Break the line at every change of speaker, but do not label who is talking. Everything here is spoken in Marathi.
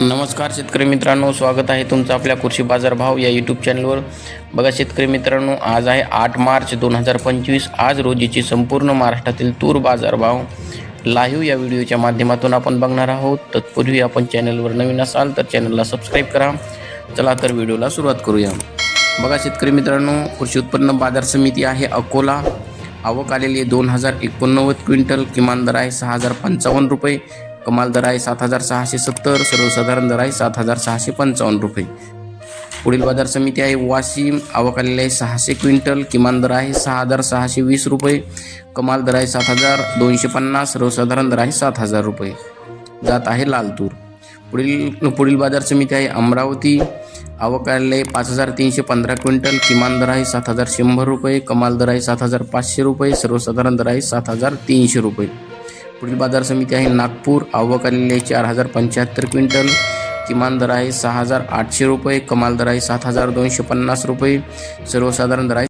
नमस्कार शेतकरी मित्रांनो स्वागत आहे तुमचं आपल्या कृषी बाजारभाव या यूट्यूब चॅनलवर बघा शेतकरी मित्रांनो आज आहे आठ मार्च दोन हजार पंचवीस. आज रोजीची संपूर्ण महाराष्ट्रातील तूर बाजारभाव लाईव्ह या व्हिडिओच्या माध्यमातून आपण बघणार आहोत. तत्पूर्वी आपण चॅनलवर नवीन असाल तर चॅनलला सबस्क्राईब करा. चला तर व्हिडिओला सुरुवात करूया. बघा शेतकरी मित्रांनो कृषी उत्पन्न बाजार समिती आहे अकोला. आवक आलेली आहे दोन हजार एकोणनव्वद क्विंटल. किमान दर आहे सहा हजार पंचावन्न रुपये. कमाल दर आहे सात हजार सहाशे सत्तर सर्वसाधारण दर आहे सात हजार सहाशे पंचावन्न रुपये. पुढील बाजार समिती आहे वाशिम आवक आलेली आहे सहाशे क्विंटल. किमान दर आहे सहा हजार सहाशे वीस रुपये. कमाल दर आहे सात हजार दोनशे पन्नास सर्वसाधारण दर आहे सात हजार रुपये. जात आहे लालतूर. पुढील पुढील बाजार समिती आहे अमरावती. आवक आलेली आहे पाच हजार तीनशे पंधरा क्विंटल. किमान दर आहे सात हजार शंभर रुपये. कमाल दर आहे सात हजार पाचशे रुपये. सर्वसाधारण दर आहे सात हजार तीनशे रुपये. पुढील बाजार समिती आहे नागपूर. आवक आलेली आहे चार हजार पंच्याहत्तर क्विंटल. किमान दर आहे सहा हजार आठशे रुपये. कमाल दर आहे सात हजार दोनशे पन्नास रुपये. सर्वसाधारण दर आहे